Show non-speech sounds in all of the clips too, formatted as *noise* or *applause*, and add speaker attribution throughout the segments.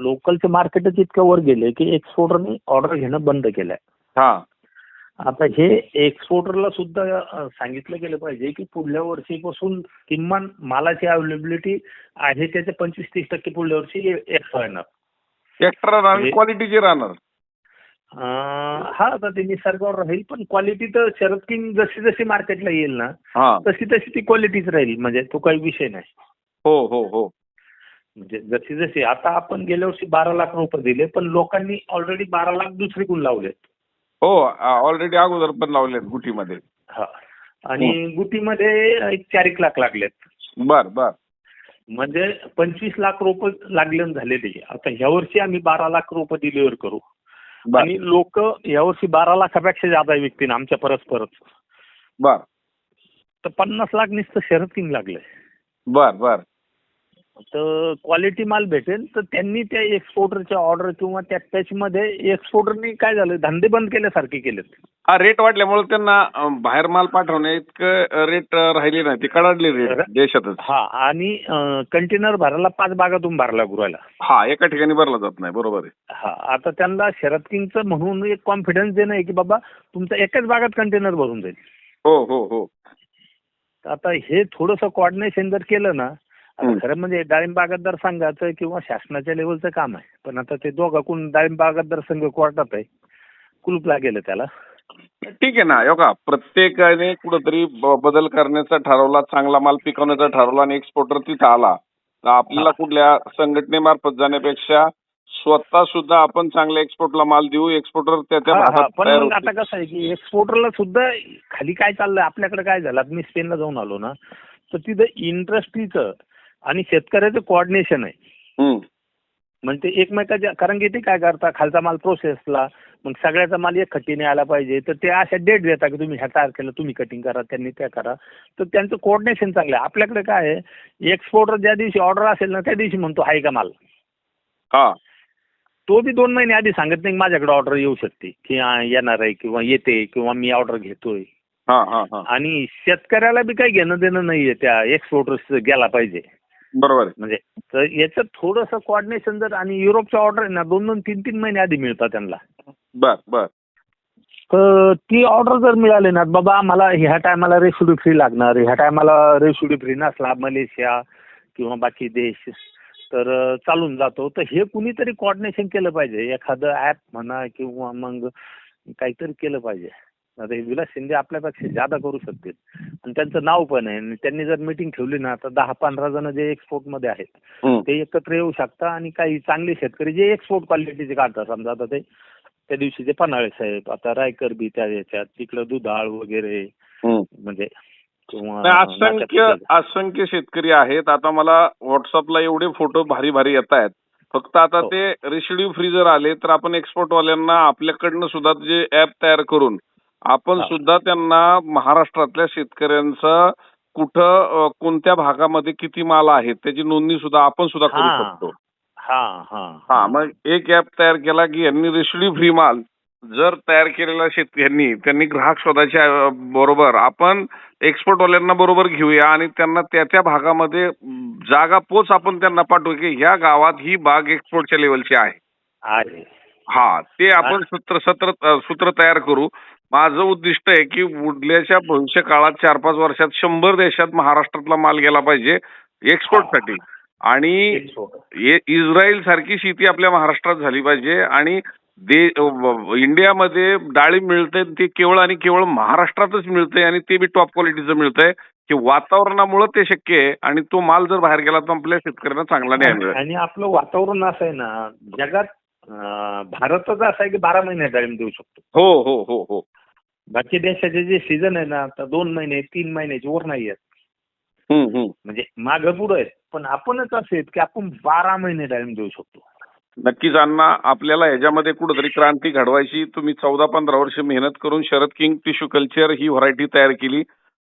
Speaker 1: लोकलचं मार्केटच इतकं वर गेले की एक्सपोर्टरने ऑर्डर घेणं बंद केलंय.
Speaker 2: हा.
Speaker 1: आता हे एक्सपोर्टरला सुद्धा सांगितलं गेलं पाहिजे की पुढल्या वर्षीपासून किमान मालाची अवेलेबिलिटी आहे त्याच्या पंचवीस तीस टक्के पुढल्या वर्षी एक्स्ट्रा येणार
Speaker 2: एक्स्ट्रा राहणार क्वालिटीची राहणार.
Speaker 1: हा आता ते निसर्गावर राहील पण क्वालिटी तर शरद किंग जशी जशी मार्केटला येईल ना तशी तशी ती क्वालिटीच राहील म्हणजे तो काही विषय नाही.
Speaker 2: हो हो हो.
Speaker 1: म्हणजे जशी जशी आता आपण गेल्या वर्षी बारा लाख रुपये दिले पण लोकांनी ऑलरेडी बारा लाख दुसरीकडून लावलेत.
Speaker 2: हो ऑलरेडी अगोदर पण लावलेत गुटीमध्ये.
Speaker 1: हा. आणि गुटीमध्ये एक चार एक लाख लागलेत.
Speaker 2: बर बर.
Speaker 1: म्हणजे पंचवीस लाख रुपये लागले झालेले. आता ह्या वर्षी आम्ही बारा लाख रुपये डिलिव्हर करू. आणि लोक यावर्षी बारा लाखापेक्षा जादा विकतील आमच्या परस्परच.
Speaker 2: बर.
Speaker 1: तर पन्नास लाख नुसतं शरद किंग लागलंय
Speaker 2: बर बर.
Speaker 1: तर क्वालिटी माल भेटेल. तर त्यांनी त्या एक्सपोर्टरच्या ऑर्डर किंवा त्या पॅचमध्ये एक्सपोर्टरनी काय झालं धंदे बंद केल्यासारखे केलेत.
Speaker 2: हा रेट वाढल्यामुळे त्यांना अं, बाहेर माल पाठवणे इतकं रेट राहिले नाही. ते कडाडले रेट देशातच.
Speaker 1: हा आणि कंटेनर भरायला पाच भागातून भरला गुरायला
Speaker 2: हा एका ठिकाणी भरला जात नाही. बरोबर आहे.
Speaker 1: हा आता त्यांना शरद किंगचं म्हणून एक कॉन्फिडन्स देणं आहे की बाबा तुमचा एकाच भागात कंटेनर भरून जाईल.
Speaker 2: हो हो हो.
Speaker 1: तर आता हे थोडंसं कॉर्डिनेशन जर केलं ना. खरं म्हणजे डाळिंब बागायतदार संघाचं किंवा शासनाच्या लेवलचं काम आहे. पण आता ते दोघांकडून डाळिंब बागायतदार संघ कोर्टात आहे. कुलूपला गेलं त्याला.
Speaker 2: ठीक आहे ना योगा प्रत्येकाने कुठंतरी बदल करण्याचा ठरवला चांगला माल पिकवण्याचा ठरवला आणि एक्सपोर्टर तिथं आला. तर आपल्याला कुठल्या संघटनेमार्फत जाण्यापेक्षा स्वतः सुद्धा आपण चांगल्या एक्सपोर्टला माल देऊ एक्सपोर्टर त्या त्या
Speaker 1: पण मग. आता कसं आहे की एक्सपोर्टरला सुद्धा खाली काय चाललंय आपल्याकडे काय झालं? मी स्पेनला जाऊन आलो ना. तर तिथं इंडस्ट्रीचं आणि शेतकऱ्याचं कोऑर्डिनेशन आहे. म्हणजे ते एकमेकाच्या कारण की ते काय करता खालचा माल प्रोसेसला मग सगळ्याचा माल एक खट्टीने आला पाहिजे तर ते अशा डेट देतात की तुम्ही ह्या तारखेला तुम्ही कटिंग करा त्यांनी त्या करा. तर त्यांचं कोऑर्डिनेशन चांगलं आहे. आपल्याकडे काय आहे एक्सपोर्टर ज्या दिवशी ऑर्डर असेल ना त्या दिवशी म्हणतो हाय का माल?
Speaker 2: हा.
Speaker 1: तो बी दोन महिने आधी सांगत नाही की माझ्याकडे ऑर्डर येऊ शकते की येणार आहे किंवा येते किंवा मी ऑर्डर घेतोय. आणि शेतकऱ्याला बी काही घेणं देणं नाहीये त्या एक्सपोर्टर्स गेला पाहिजे.
Speaker 2: बरोबर
Speaker 1: म्हणजे तर याच्यात थोडंसं कोऑर्डिनेशन जर आणि युरोपच्या ऑर्डर आहे ना दोन दोन तीन तीन महिने आधी मिळतात त्यांना.
Speaker 2: बर बर.
Speaker 1: तर ती ऑर्डर जर मिळाली ना बाबा मला ह्या टायमाला रेसिड्यू फ्री लागणार ह्या टायमाला रेसिड्यू फ्री नसला मलेशिया किंवा बाकी देश तर चालून जातो. तर हे कुणीतरी कोऑर्डिनेशन केलं पाहिजे. एखादं ऍप म्हणा किंवा मग काहीतरी केलं पाहिजे. आता हे विलास शिंदे आपल्यापेक्षा जादा करू शकतील आणि त्यांचं नाव पण आहे आणि त्यांनी जर मीटिंग ठेवली ना तर दहा पंधरा जण जे एक्सपोर्टमध्ये आहेत
Speaker 2: हम्म.
Speaker 1: ते एकत्र येऊ शकता आणि काही चांगले शेतकरी जे एक्सपोर्ट क्वालिटीचे काढतात समजा आता ते त्या दिवशी ते पन्हाळे साहेब आता रायकर बी त्या याच्यात तिकडं दुधाळ वगैरे
Speaker 2: हम्म.
Speaker 1: म्हणजे किंवा
Speaker 2: नाही, असंख्य असंख्य शेतकरी आहेत आता मला व्हॉट्सअपला एवढे फोटो भारी भारी येत आहेत फक्त आता
Speaker 1: हो.
Speaker 2: ते रेसिड्यू फ्री जर आले तर आपण एक्सपोर्ट वाल्यांना आपल्याकडनं सुद्धा जे ऍप तयार करून आपण. सुद्धा त्यांना महाराष्ट्रातल्या शेतकऱ्यांचा कुठं कोणत्या भागामध्ये किती माल आहे त्याची नोंदणी सुद्धा आपण सुद्धा करू. शकतो
Speaker 1: हा हा
Speaker 2: हा मग एक ऍप तयार केला की यांनी रेसिड्यू फ्री माल जर तयार केलेला शेतकऱ्यांनी त्यांनी ग्राहक शोधाच्या बरोबर आपण एक्सपोर्ट वाल्यांना बरोबर घेऊया आणि त्यांना त्या त्या भागामध्ये जागा पोच आपण त्यांना पाठवू की ह्या गावात ही बाग एक्सपोर्टच्या लेवलची आहे
Speaker 1: आहे
Speaker 2: हा ते आपण सूत्र सत्र सूत्र तयार करू. माझं उद्दिष्ट आहे की उडल्याच्या भविष्य काळात चार पाच वर्षात शंभर देशात महाराष्ट्रातला माल गेला पाहिजे एक्सपोर्टसाठी आणि इस्रायल सारखी शेती आपल्या महाराष्ट्रात झाली पाहिजे आणि दे व- इंडियामध्ये डाळिंब मिळते ते केवळ आणि केवळ महाराष्ट्रातच मिळते आणि ते बी टॉप क्वालिटीचं मिळतंय. की वातावरणामुळे ते शक्य आहे आणि तो माल जर बाहेर गेला तर आपल्या शेतकऱ्यांना चांगला न्याय मिळेल.
Speaker 1: आणि आपलं वातावरण असं आहे ना जगात भारतच असं आहे की बारा महिने डाळिंब देऊ शकतो.
Speaker 2: हो हो हो हो.
Speaker 1: बाकी देशाचे जे सीझन आहे ना आता दोन महिने तीन महिन्याचे वर नाही आहेत. म्हणजे मागं पुढं आहेत. पण आपणच असे आहेत की आपण बारा महिने डाळिंब देऊ शकतो.
Speaker 2: नक्कीच अण्णा आपल्याला ह्याच्यामध्ये कुठेतरी क्रांती घडवायची. तुम्ही चौदा पंधरा वर्ष मेहनत करून शरद किंग टिश्यू कल्चर ही व्हरायटी तयार केली.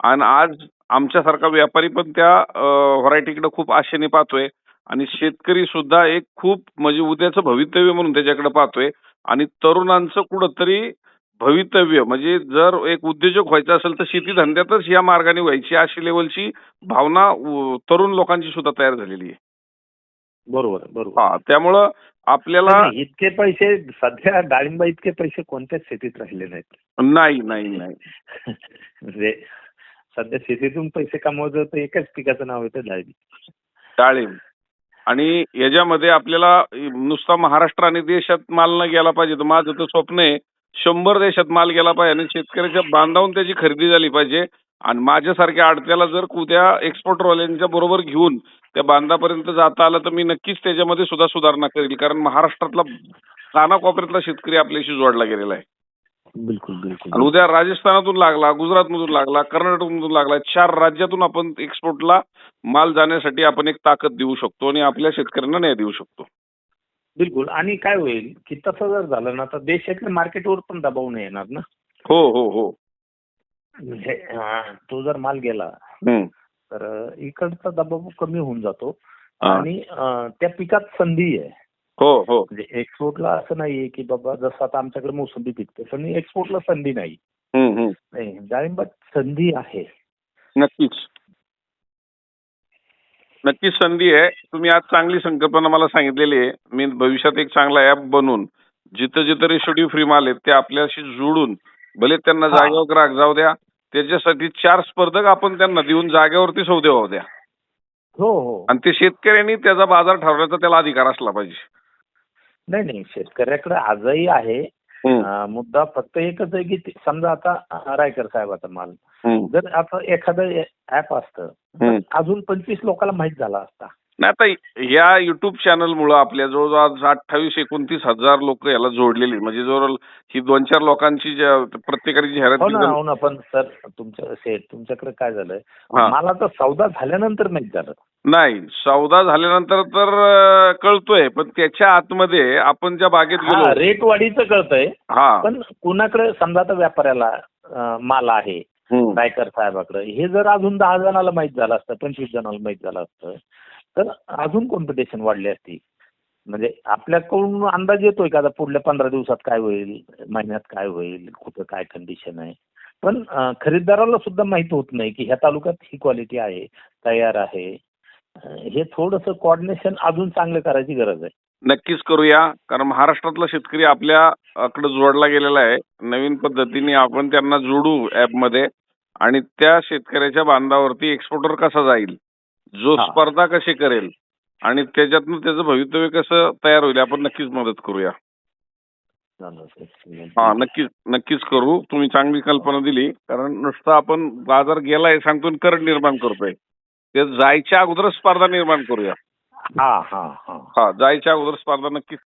Speaker 2: आणि आज आमच्यासारखा व्यापारी पण त्या व्हरायटीकडे खूप आशेने पाहतोय. आणि शेतकरी सुद्धा एक खूप म्हणजे उद्याचं भवितव्य म्हणून त्याच्याकडे पाहतोय. आणि तरुणांचं कुठंतरी भवितव्य म्हणजे जर एक उद्योजक व्हायचं असेल तर शेती धंद्यातच या मार्गाने व्हायची अशी लेवलची भावना तरुण लोकांची सुद्धा तयार झालेली आहे.
Speaker 1: बरोबर बरोबर.
Speaker 2: हा त्यामुळं आपल्याला
Speaker 1: इतके पैसे सध्या डाळिंबा इतके पैसे कोणत्याच शेतीत राहिले नाहीत.
Speaker 2: नाही नाही नाही. *laughs*
Speaker 1: म्हणजे सध्या शेतीतून पैसे कमवायचं तर एकाच पिकाचं नाव येतं डाळिंब.
Speaker 2: डाळिंब. आणि याच्यामध्ये आपल्याला नुसता महाराष्ट्र आणि देशात माल न गेला पाहिजे. तर माझं तर स्वप्न आहे शंभर देशात माल गेला पाहिजे आणि शेतकऱ्याच्या बांधावून त्याची खरेदी झाली पाहिजे. आणि माझ्यासारख्या आडत्याला जर उद्या एक्सपोर्टवाल्यांच्या बरोबर घेऊन त्या बांधापर्यंत जाता आलं तर मी नक्कीच त्याच्यामध्ये सुद्धा सुधारणा करेल. कारण महाराष्ट्रातला कानाकोपऱ्यातला शेतकरी आपल्याशी जोडला गेलेला आहे.
Speaker 1: बिलकुल
Speaker 2: आणि
Speaker 1: बिलकुल.
Speaker 2: उद्या राजस्थानातून लागला गुजरातमधून लागला कर्नाटकमधून लागला चार राज्यातून आपण एक्सपोर्टला माल जाण्यासाठी आपण एक ताकद देऊ शकतो आणि आपल्या शेतकऱ्यांना न्याय देऊ शकतो.
Speaker 1: बिलकुल. आणि काय होईल की तसं जर झालं ना तर देशातल्या मार्केटवर पण दबाव नाही येणार ना?
Speaker 2: हो हो हो.
Speaker 1: म्हणजे तो जर माल गेला. तर इकडचा दबाव कमी होऊन जातो. आणि त्या पिकात संधी आहे.
Speaker 2: हो हो.
Speaker 1: म्हणजे एक्सपोर्टला असं नाहीये की बाबा जसं आता आमच्याकडे मोसंबी पिकते पण एक्सपोर्टला संधी नाही. डाळिंबात संधी आहे.
Speaker 2: नक्कीच. नक्कीच संधी आहे. तुम्ही आज चांगली संकल्पना मला सांगितलेली आहे. मी भविष्यात एक चांगला ऍप बनवून जिथं जिथं रेशोडी फ्री माल आहेत ते आपल्याशी जोडून भले त्यांना. जागेवर ग्राहक जाऊ द्या त्याच्यासाठी चार स्पर्धक आपण त्यांना देऊन जागेवरती सौदे वाहू द्या.
Speaker 1: हो हो.
Speaker 2: आणि ते शेतकऱ्यांनी त्याचा बाजार ठरवण्याचा त्याला अधिकार असला पाहिजे.
Speaker 1: नाही नाही. शेतकऱ्याकडे आजही आहे. मुद्दा फक्त एकच आहे की समजा आता रायकर साहेबाचा माल. जर आता एखादं ऍप असतं. अजून पंचवीस लोकांना माहीत झाला असता.
Speaker 2: आता या युट्यूब चॅनल मुळे आपल्या जवळजवळ आज अठ्ठावीस एकोणतीस हजार लोक याला जोडलेली. म्हणजे जवळ ही दोन चार लोकांची प्रत्येकाची जाहिरात
Speaker 1: हो ना. हो ना पण सर तुमच्या तुमच्याकडे काय झालंय. मला तर सौदा झाल्यानंतर माहीत झालं
Speaker 2: नाही सौदा झाल्यानंतर तर कळतोय पण त्याच्या आतमध्ये आपण ज्या बागेत गेलो
Speaker 1: रेट वाढीचं कळतंय
Speaker 2: हा
Speaker 1: पण कुणाकडे समजा आता व्यापाऱ्याला माल आहे. रायकर साहेबाकडे हे जर अजून दहा जणाला माहीत झालं असतं पंचवीस जणाला माहीत झालं असतं तर अजून कॉम्पिटिशन वाढली असती म्हणजे आपल्याकडून अंदाज येतोय का आता पुढल्या पंधरा दिवसात काय होईल महिन्यात काय होईल कुठं काय कंडिशन आहे? पण खरेदीदाराला खरीददाराला सुद्धा माहीत होत नाही की ह्या तालुक्यात ही क्वालिटी आहे तयार आहे. हे थोडस कॉर्डिनेशन अजून चांगलं करायची गरज आहे.
Speaker 2: नक्कीच करूया. कारण महाराष्ट्रातला शेतकरी आपल्याकडे जोडला गेलेला आहे. नवीन पद्धतीने आपण त्यांना जोडू ऍपमध्ये आणि त्या शेतकऱ्याच्या बांधावरती एक्सपोर्टर कसा जाईल? जो. स्पर्धा कशी करेल आणि त्याच्यातनं त्याचं भवितव्य कसं तयार होईल आपण नक्कीच मदत करूया. हा नक्कीच नक्कीच करू. तुम्ही चांगली कल्पना दिली. कारण नुसतं आपण बाजार गेलाय सांगतो करंट निर्माण करतोय. ते जायच्या अगोदरच स्पर्धा निर्माण करूया.
Speaker 1: हा हा हा.
Speaker 2: हा जायच्या अगोदर स्पर्धा नक्कीच